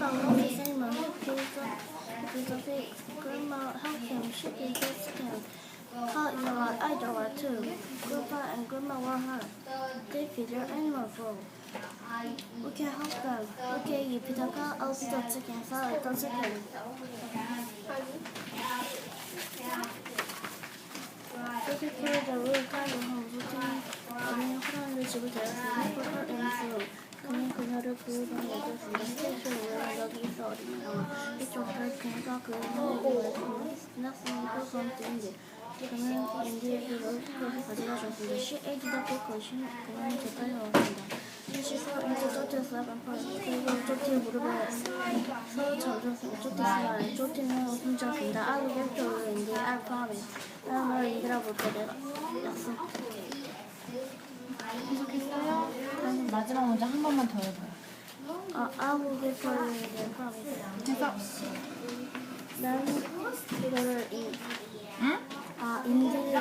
bảo mẫu để dây mà hút khi grandma helped him shake his discount. Caught your lot, I don't want to. Grandpa and grandma want her. They feed their animals. We can help them. Okay, you pick up out all the chicken salad, the chicken. Looking for the real kind of home, We for the real kind of. 그녀가 그의 몸을 지났으니 그건 뜬지 그는 앤디에게 롤케이크를 가져다 줬습니다. Ate the cake. She 그는 fell into Jottie's lap and cried. 그리고 조티의 무릎에 서로 웃음쳤습니다. I will get you, Andy. I promise. 나는 너를 인디라 볼 거다. 약속. 계속했어요? 마지막 문제 한 번만 더 해봐요. 아, get you, Andy. I promise. 됐어. 나는 이거를 이, 응? 아, 인디,